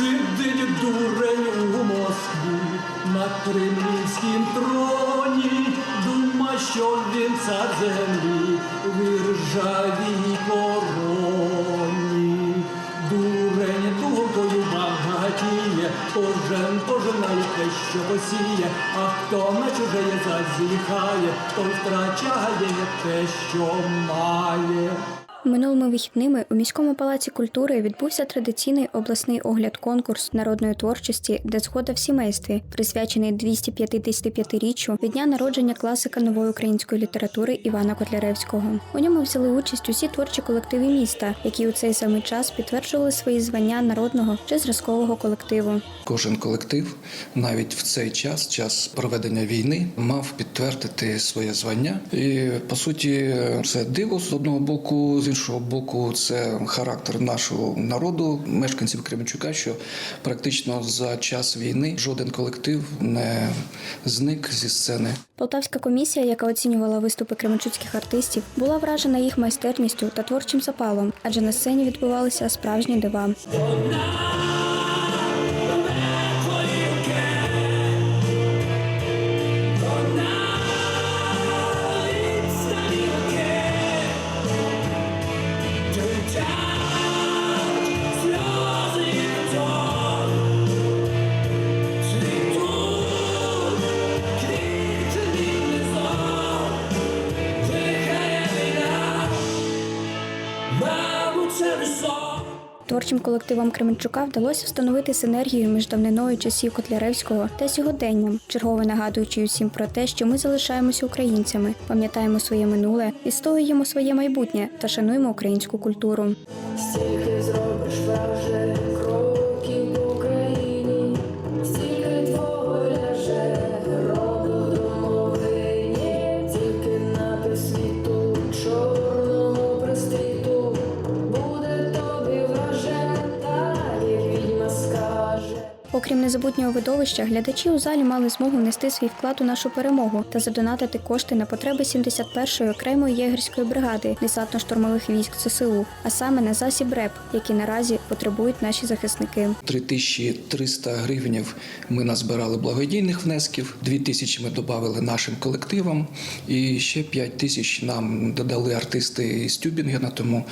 Сидить дурень у Москві на кремлівськім троні, дума, що він цар землі в іржавій короні. Дурень дуркою багатіє, кожен пожинає те, що посіє, а хто на чужеє зазіхає, той втрачає те, що має. Минулими вихідними у міському палаці культури відбувся традиційний обласний огляд конкурс народної творчості, де згода в сімействі, присвячений 255-річчю від дня народження класика нової української літератури Івана Котляревського. У ньому взяли участь усі творчі колективи міста, які у цей самий час підтверджували свої звання народного чи зразкового колективу. Кожен колектив навіть в цей час, час проведення війни, мав підтвердити своє звання. І по суті, це диво з одного боку, іншого боку, це характер нашого народу, мешканців Кременчука, що практично за час війни жоден колектив не зник зі сцени. Полтавська комісія, яка оцінювала виступи кременчуцьких артистів, була вражена їх майстерністю та творчим запалом, адже на сцені відбувалися справжні дива. Творчим колективам Кременчука вдалося встановити синергію між давниною часів Котляревського та сьогоденням, чергово нагадуючи усім про те, що ми залишаємося українцями, пам'ятаємо своє минуле, відстоюємо своє майбутнє та шануємо українську культуру. Стільки зробиш вже Окрім незабутнього видовища, глядачі у залі мали змогу внести свій вклад у нашу перемогу та задонатити кошти на потреби 71-ї окремої єгерської бригади десантно-штурмових військ ЗСУ, а саме на засіб РЕП, які наразі потребують наші захисники. 3300 гривнів ми назбирали благодійних внесків, 2000 ми додали нашим колективам, і ще 5 тисяч нам додали артисти із Тюбінгена, тому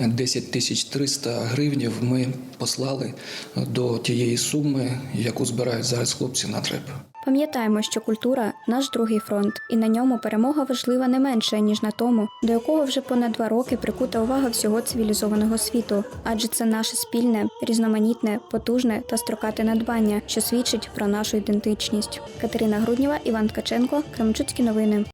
10 тисяч 300 гривнів ми послали до тієї суми, яку збирають зараз хлопці на ТРЕП. Пам'ятаємо, що культура наш другий фронт, і на ньому перемога важлива не менше ніж на тому, до якого вже понад два роки прикута увага всього цивілізованого світу, адже це наше спільне, різноманітне, потужне та строкате надбання, що свідчить про нашу ідентичність. Катерина Груднєва, Іван Ткаченко, Кременчуцькі новини.